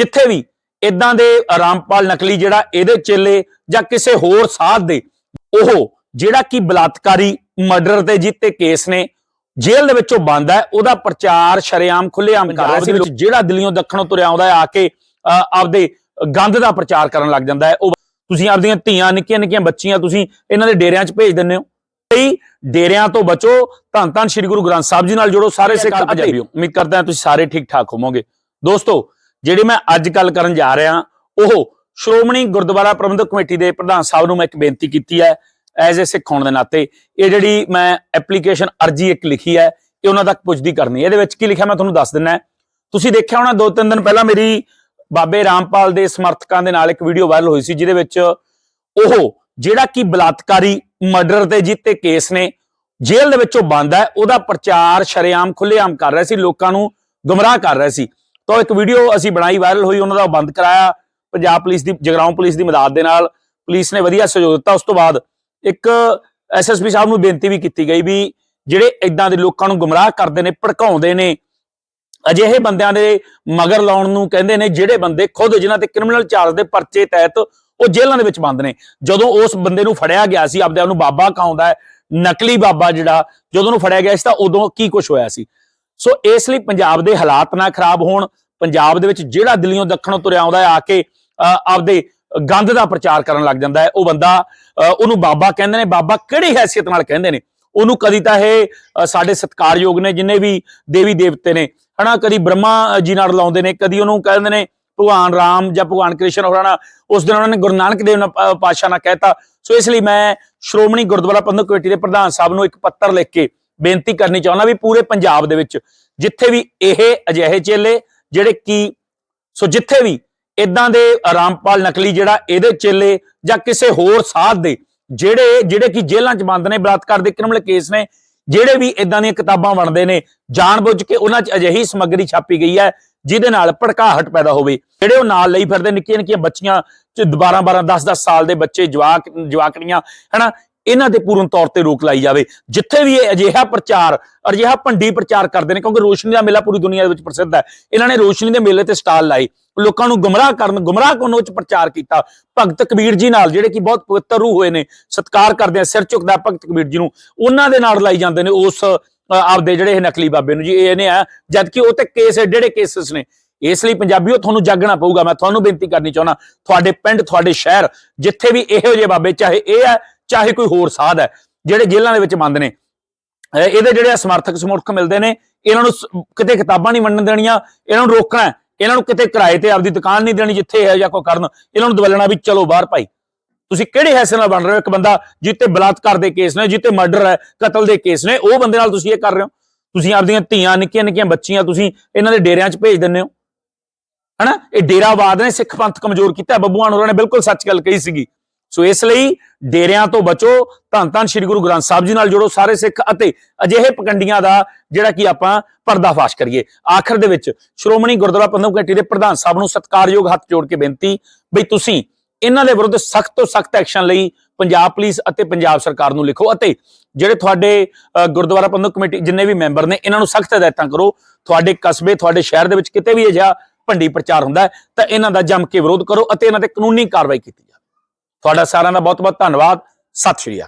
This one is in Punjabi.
ਜਿੱਥੇ ਵੀ ਇਦਾਂ ਦੇ ਰਾਮਪਾਲ ਨਕਲੀ ਜਿਹੜਾ ਇਹਦੇ ਚੇਲੇ ਜਾਂ ਕਿਸੇ ਹੋਰ ਸਾਧ ਦੇ ਉਹ ਜਿਹੜਾ ਕਿ ਬਲਾਤਕਾਰੀ ਮਰਡਰ ਤੇ ਜਿੱਤੇ ਕੇਸ ਨੇ ਜੇਲ੍ਹ ਦੇ ਵਿੱਚੋਂ ਬੰਦ ਹੈ ਉਹਦਾ ਪ੍ਰਚਾਰ ਸ਼ਰੇਆਮ ਖੁੱਲੇਆਮ ਕਰ ਰਿਹਾ ਸੀ ਵਿੱਚ ਜਿਹੜਾ ਦਿੱਲੀੋਂ ਦੱਖਣੋਂ ਤੁਰਿਆ ਆਉਂਦਾ ਹੈ ਆ ਕੇ ਆਪਦੇ ਗੰਦ ਦਾ ਪ੍ਰਚਾਰ ਕਰਨ ਲੱਗ ਜਾਂਦਾ ਹੈ ਉਹ ਤੁਸੀਂ ਆਪਦੀਆਂ ਧੀਆਂ ਨਿੱਕੀਆਂ ਨਿੱਕੀਆਂ ਬੱਚੀਆਂ ਤੁਸੀਂ ਇਹਨਾਂ ਦੇ ਡੇਰਿਆਂ 'ਚ ਭੇਜ ਦਿੰਦੇ ਹੋ। ਕਈ ਡੇਰਿਆਂ ਤੋਂ ਬਚੋ ਧੰਨ ਧੰਨ ਸ੍ਰੀ ਗੁਰੂ ਗ੍ਰੰਥ ਸਾਹਿਬ ਜੀ ਨਾਲ ਜੁੜੋ ਸਾਰੇ ਸਿੱਖ ਪੰਜਾਬੀਓ ਉਮੀਦ ਕਰਦਾ ਹਾਂ ਤੁਸੀਂ ਸਾਰੇ ਠੀਕ ਠਾਕ ਹੋਵੋਗੇ। ਦੋਸਤੋ ਜਿਹੜੀ ਮੈਂ ਅੱਜ ਗੱਲ ਕਰਨ ਜਾ ਰਿਹਾ, ਉਹ ਸ਼੍ਰੋਮਣੀ ਗੁਰਦੁਆਰਾ ਪ੍ਰਬੰਧਕ ਕਮੇਟੀ ਦੇ ਪ੍ਰਧਾਨ ਸਾਹਿਬ ਨੂੰ ਮੈਂ ਇੱਕ ਬੇਨਤੀ ਕੀਤੀ ਹੈ ਐਜ਼ ਅ ਸਿੱਖ ਹੋਣ ਦੇ ਨਾਤੇ, ਇਹ ਜਿਹੜੀ ਮੈਂ ਐਪਲੀਕੇਸ਼ਨ ਅਰਜੀ ਇੱਕ ਲਿਖੀ ਹੈ, ਇਹ ਉਹਨਾਂ ਤੱਕ ਪੁੱਜਦੀ ਕਰਨੀ ਇਹਦੇ ਵਿੱਚ ਕੀ ਲਿਖਿਆ ਮੈਂ ਤੁਹਾਨੂੰ ਦੱਸ ਦਿੰਨਾ ਤੁਸੀਂ ਦੇਖਿਆ ਹੋਣਾ ਦੋ ਤਿੰਨ ਦਿਨ ਪਹਿਲਾਂ ਮੇਰੀ ਬਾਬੇ ਰਾਮਪਾਲ ਦੇ ਸਮਰਥਕਾਂ ਦੇ ਨਾਲ ਇੱਕ ਵੀਡੀਓ ਵਾਇਰਲ ਹੋਈ ਸੀ, ਜਿਹਦੇ ਵਿੱਚ ਉਹ ਜਿਹੜਾ ਕਿ ਬਲਾਤਕਾਰੀ ਮਰਡਰ ਤੇ ਜਿੱਤੇ ਕੇਸ ਨੇ, ਜੇਲ੍ਹ ਦੇ ਵਿੱਚੋਂ ਬੰਦ ਹੈ, ਉਹਦਾ ਪ੍ਰਚਾਰ ਸ਼ਰੇਆਮ ਖੁੱਲੇਆਮ ਕਰ ਰਿਹਾ ਸੀ, ਲੋਕਾਂ ਨੂੰ ਗੁੰਮਰਾਹ ਕਰ ਰਿਹਾ ਸੀ। ਤਾਂ ਇੱਕ ਵੀਡੀਓ ਅਸੀਂ ਬਣਾਈ ਵਾਇਰਲ ਹੋਈ, ਉਹਨਾਂ ਦਾ ਉਹ ਬੰਦ ਕਰਾਇਆ। ਪੰਜਾਬ ਪੁਲਿਸ ਦੀ, ਜਗਰਾਉਂ ਪੁਲਿਸ ਦੀ ਮਦਦ ਦੇ ਨਾਲ ਪੁਲਿਸ ਨੇ ਵਧੀਆ ਸਹਿਯੋਗ ਦਿੱਤਾ। ਉਸ ਤੋਂ ਬਾਅਦ ਇੱਕ ਐਸਐਸਪੀ ਸਾਹਿਬ ਨੂੰ ਬੇਨਤੀ ਵੀ ਕੀਤੀ ਗਈ ਵੀ ਜਿਹੜੇ ਇਦਾਂ ਦੇ ਲੋਕਾਂ ਨੂੰ ਗੁੰਮਰਾਹ ਕਰਦੇ ਨੇ, ਭੜਕਾਉਂਦੇ ਨੇ, ਅਜਿਹੇ ਬੰਦਿਆਂ ਦੇ ਮਗਰ ਲਾਉਣ ਨੂੰ ਕਹਿੰਦੇ ਨੇ, ਜਿਹੜੇ ਬੰਦੇ ਖੁਦ ਜਿਨ੍ਹਾਂ ਤੇ ਕ੍ਰਿਮੀਨਲ ਚਾਰਜ ਦੇ ਪਰਚੇ ਤਹਿਤ ਉਹ ਜੇਲ੍ਹਾਂ ਦੇ ਵਿੱਚ ਬੰਦ ਨੇ। ਜਦੋਂ ਉਸ ਬੰਦੇ ਨੂੰ ਫੜਿਆ ਗਿਆ ਸੀ, ਆਪਦੇ ਆਪ ਨੂੰ ਬਾਬਾ ਕਹਾਉਂਦਾ ਹੈ, ਨਕਲੀ ਬਾਬਾ ਜਿਹੜਾ, ਜਦੋਂ ਉਹਨੂੰ ਫੜਿਆ ਗਿਆ ਸੀ ਤਾਂ ਉਦੋਂ ਕੀ ਕੁਝ ਹੋਇਆ ਸੀ। ਸੋ ਇਸ ਲਈ ਪੰਜਾਬ ਦੇ ਹਾਲਾਤ ਨਾ ਖਰਾਬ ਹੋਣ ਪੰਜਾਬ ਦੇ ਵਿੱਚ ਜਿਹੜਾ ਦਿੱਲੀੋਂ ਦੱਖਣੋਂ ਤੁਰਿਆ ਆਉਂਦਾ ਆ ਕੇ ਆਪਦੇ ਗੰਦ ਦਾ ਪ੍ਰਚਾਰ ਕਰਨ ਲੱਗ ਜਾਂਦਾ ਹੈ। ਉਹ ਬੰਦਾ ਉਹਨੂੰ ਬਾਬਾ ਕਹਿੰਦੇ ਨੇ, ਬਾਬਾ ਕਿਹੜੀ ਹੈਸੀਅਤ ਨਾਲ ਕਹਿੰਦੇ ਨੇ? ਉਹਨੂੰ ਕਦੀ ਤਾਂ ਇਹ ਸਾਡੇ ਸਤਿਕਾਰਯੋਗ ਨੇ ਜਿੰਨੇ ਵੀ ਦੇਵੀ ਦੇਵਤੇ ਨੇ, ਹਨਾ, ਕਦੀ ਬ੍ਰਹਮਾ ਜੀ ਨਾਲ ਲਾਉਂਦੇ ਨੇ, ਕਦੀ ਉਹਨੂੰ ਕਹਿੰਦੇ ਨੇ, ਭਗਵਾਨ ਰਾਮ ਜਾਂ ਭਗਵਾਨ ਕ੍ਰਿਸ਼ਨ ਹੋਰਾਂ ਨਾਲ, ਉਸ ਦਿਨ ਉਹਨਾਂ ਨੇ ਗੁਰੂ ਨਾਨਕ ਦੇਵ ਪਾਤਸ਼ਾਹ ਨਾਲ ਕਹਿਤਾ ਸੋ ਇਸ ਲਈ ਮੈਂ ਸ਼੍ਰੋਮਣੀ ਗੁਰਦੁਆਰਾ ਪ੍ਰਬੰਧਕ ਕਮੇਟੀ ਦੇ ਪ੍ਰਧਾਨ ਸਾਹਿਬ ਨੂੰ ਇੱਕ ਪੱਤਰ ਲਿਖ ਕੇ ਬੇਨਤੀ ਕਰਨੀ ਚਾਹੁੰਦਾ ਵੀ ਪੂਰੇ ਪੰਜਾਬ ਦੇ ਵਿੱਚ ਜਿੱਥੇ ਵੀ ਇਹ ਅਜਿਹੇ ਚੇਲੇ ਜਿਹੜੇ ਕੀ, ਸੋ ਜਿੱਥੇ ਵੀ ਇਦਾਂ ਦੇ ਰਾਮਪਾਲ ਨਕਲੀ ਜਿਹੜਾ ਇਹਦੇ ਚੇਲੇ ਜਾਂ ਕਿਸੇ ਹੋਰ ਸਾਧ ਦੇ, ਜਿਹੜੇ ਜਿਹੜੇ ਕਿ ਜੇਲ੍ਹਾਂ 'ਚ ਬੰਦ ਨੇ, ਬਲਾਤਕਾਰ ਦੇ ਕ੍ਰਿਮੀਨਲ ਕੇਸ ਨੇ, ਜਿਹੜੇ ਵੀ ਇਦਾਂ ਦੀਆਂ ਕਿਤਾਬਾਂ ਵੰਡਦੇ ਨੇ, ਜਾਣਬੁੱਝ ਕੇ ਉਹਨਾਂ 'ਚ ਅਜਿਹੀ ਸਮੱਗਰੀ ਛਾਪੀ ਗਈ ਹੈ, ਜਿਹਦੇ ਨਾਲ ਭੜਕਾਹਟ ਪੈਦਾ ਹੋਵੇ। ਜਿਹੜੇ ਉਹ ਨਾਲ ਲਈ ਫਿਰਦੇ ਨਿੱਕੀਆਂ ਨਿੱਕੀਆਂ ਬੱਚੀਆਂ 'ਚ 12 12 10 10 ਸਾਲ ਦੇ ਬੱਚੇ, ਜਵਾਕ, ਜਵਾਕੜੀਆਂ, ਹਨਾ ਇਹਨਾਂ ਤੇ ਪੂਰਨ ਤੌਰ ਤੇ ਰੋਕ ਲਾਈ ਜਾਵੇ, ਜਿੱਥੇ ਵੀ ਇਹ ਅਜਿਹਾ ਪ੍ਰਚਾਰ, ਅਜਿਹਾ ਭੰਡੀ ਪ੍ਰਚਾਰ ਕਰਦੇ ਨੇ, ਕਿਉਂਕਿ ਰੋਸ਼ਨੀ ਦਾ ਮੇਲਾ ਪੂਰੀ ਦੁਨੀਆ ਦੇ ਵਿੱਚ ਪ੍ਰਸਿੱਧ ਹੈ। ਇਹਨਾਂ ਨੇ ਰੋਸ਼ਨੀ ਦੇ ਮੇਲੇ ਤੇ ਸਟਾਲ ਲਾਏ। ਲੋਕਾਂ ਨੂੰ ਗੁੰਮਰਾਹ ਕਰਨ ਗੁੰਮਰਾਹ ਕਰਨ ਵਿੱਚ ਪ੍ਰਚਾਰ ਕੀਤਾ। ਭਗਤ ਕਬੀਰ ਜੀ ਨਾਲ, ਜਿਹੜੇ ਕਿ ਬਹੁਤ ਪਵਿੱਤਰ ਰੂਹ ਹੋਏ ਨੇ, ਸਤਿਕਾਰ ਕਰਦੇ ਆ, ਸਿਰ ਝੁਕਦਾ ਭਗਤ ਕਬੀਰ ਜੀ ਨੂੰ। ਉਹਨਾਂ ਦੇ ਨਾਲ ਲਾਈ ਜਾਂਦੇ ਨੇ ਉਸ ਆਪਦੇ ਜਿਹੜੇ ਇਹ ਨਕਲੀ ਬਾਬੇ ਨੂੰ ਜੀ, ਇਹ ਨੇ ਆ ਜਦ ਕਿ ਉਹ ਤੇ ਕੇਸ ਜਿਹੜੇ ਕੇਸਸ ਨੇ। ਇਸ ਲਈ ਪੰਜਾਬੀਓ, ਤੁਹਾਨੂੰ ਜਾਗਣਾ ਪਊਗਾ। ਮੈਂ ਤੁਹਾਨੂੰ ਬੇਨਤੀ ਕਰਨੀ ਚਾਹੁੰਦਾ, ਤੁਹਾਡੇ ਪਿੰਡ, ਤੁਹਾਡੇ ਸ਼ਹਿਰ, ਜਿੱਥੇ ਵੀ ਇਹੋ ਜਿਹੇ ਬਾਬੇ, ਚਾਹੇ ਇਹ ਹੈ ਚਾਹੇ ਕੋਈ ਹੋਰ ਸਾਧ ਹੈ, ਜਿਹੜੇ ਜੇਲ੍ਹਾਂ ਦੇ ਵਿੱਚ ਬੰਦ ਨੇ। ਇਹਦੇ ਜਿਹੜੇ ਸਮਰਥਕ ਸਮਰਥਕ ਮਿਲਦੇ ਨੇ, ਇਹਨਾਂ ਨੂੰ ਕਿਤੇ ਕਿਤਾਬਾਂ ਨਹੀਂ ਵੰਡਣ ਦੇਣੀਆਂ, ਇਹਨਾਂ ਨੂੰ ਰੋਕਣਾ ਇਹਨਾਂ ਨੂੰ ਕਿਤੇ ਕਿਰਾਏ ਤੇ ਆਪਦੀ ਦੁਕਾਨ ਨਹੀਂ ਦੇਣੀ ਜਿੱਥੇ ਹੈ ਜਾਂ ਕੋਈ ਕਰਨ। ਇਹਨਾਂ ਨੂੰ ਦਵਲਣਾ ਵੀ ਚਲੋ ਬਾਹਰ ਭਾਈ। ਤੁਸੀਂ ਕਿਹੜੇ ਹੈਸੇ ਨਾਲ ਬਣ ਰਹੇ ਹੋ ਇੱਕ ਬੰਦਾ ਜਿੱਤੇ ਬਲਾਤਕਾਰ ਦੇ ਕੇਸ ਨੇ, ਜਿੱਤੇ ਮਰਡਰ ਹੈ, ਕਤਲ ਦੇ ਕੇਸ ਨੇ, ਉਹ ਬੰਦੇ ਨਾਲ ਤੁਸੀਂ ਇਹ ਕਰ ਰਹੇ ਹੋ? ਤੁਸੀਂ ਆਪਦੀਆਂ ਧੀਆਂ, ਨਿੱਕੀਆਂ ਨਿੱਕੀਆਂ ਬੱਚੀਆਂ ਤੁਸੀਂ ਇਹਨਾਂ ਦੇ ਡੇਰਿਆਂ 'ਚ ਭੇਜ ਦਿੰਦੇ ਹੋ? ਹਨਾ? ਇਹ ਡੇਰਾਵਾਦ ਨੇ ਸਿੱਖ ਪੰਥ ਕਮਜ਼ੋਰ ਕੀਤਾ ਬੱਬੂਆਨ ਹੋਰਾਂ ਨੇ ਬਿਲਕੁਲ ਸੱਚ ਗੱਲ ਕਹੀ ਸੀਗੀ। ਸੋ ਇਸ ਲਈ ਡੇਰਿਆਂ ਤੋਂ ਬਚੋ, ਧੰਨ ਧੰਨ ਸ੍ਰੀ ਗੁਰੂ ਗ੍ਰੰਥ ਸਾਹਿਬ ਜੀ ਨਾਲ ਜੁੜੋ ਸਾਰੇ ਸਿੱਖ ਅਤੇ ਅਜਿਹੇ ਪਕੰਡੀਆਂ ਦਾ ਜਿਹੜਾ ਕਿ ਆਪਾਂ ਪਰਦਾਫਾਸ਼ ਕਰੀਏ। ਆਖਰ ਦੇ ਵਿੱਚ ਸ਼੍ਰੋਮਣੀ ਗੁਰਦੁਆਰਾ ਪ੍ਰਬੰਧਕ ਕਮੇਟੀ ਦੇ ਪ੍ਰਧਾਨ ਸਾਹਿਬ ਨੂੰ ਸਤਿਕਾਰਯੋਗ ਹੱਥ ਜੋੜ ਕੇ ਬੇਨਤੀ ਬਈ ਤੁਸੀਂ ਇਹਨਾਂ ਦੇ ਵਿਰੁੱਧ ਸਖਤ ਤੋਂ ਸਖਤ ਐਕਸ਼ਨ ਲਈ ਪੰਜਾਬ ਪੁਲਿਸ ਅਤੇ ਪੰਜਾਬ ਸਰਕਾਰ ਨੂੰ ਲਿਖੋ ਅਤੇ ਜਿਹੜੇ ਤੁਹਾਡੇ ਗੁਰਦੁਆਰਾ ਪ੍ਰਬੰਧਕ ਕਮੇਟੀ ਜਿੰਨੇ ਵੀ ਮੈਂਬਰ ਨੇ, ਇਹਨਾਂ ਨੂੰ ਸਖਤ ਹਦਾਇਤਾਂ ਕਰੋ। ਤੁਹਾਡੇ ਕਸਬੇ, ਤੁਹਾਡੇ ਸ਼ਹਿਰ ਦੇ ਵਿੱਚ ਕਿਤੇ ਵੀ ਅਜਿਹਾ ਭੰਡੀ ਪ੍ਰਚਾਰ ਹੁੰਦਾ ਤਾਂ ਇਹਨਾਂ ਦਾ ਜੰਮ ਕੇ ਵਿਰੋਧ ਕਰੋ ਅਤੇ ਇਹਨਾਂ ਤੇ ਕਾਨੂੰਨੀ ਕਾਰਵਾਈ ਕੀਤੀ ਜਾਵੇ। ਤੁਹਾਡਾ ਸਾਰਿਆਂ ਦਾ ਬਹੁਤ ਬਹੁਤ ਧੰਨਵਾਦ। ਸਤਿ ਸ਼੍ਰੀ ਅਕਾਲ।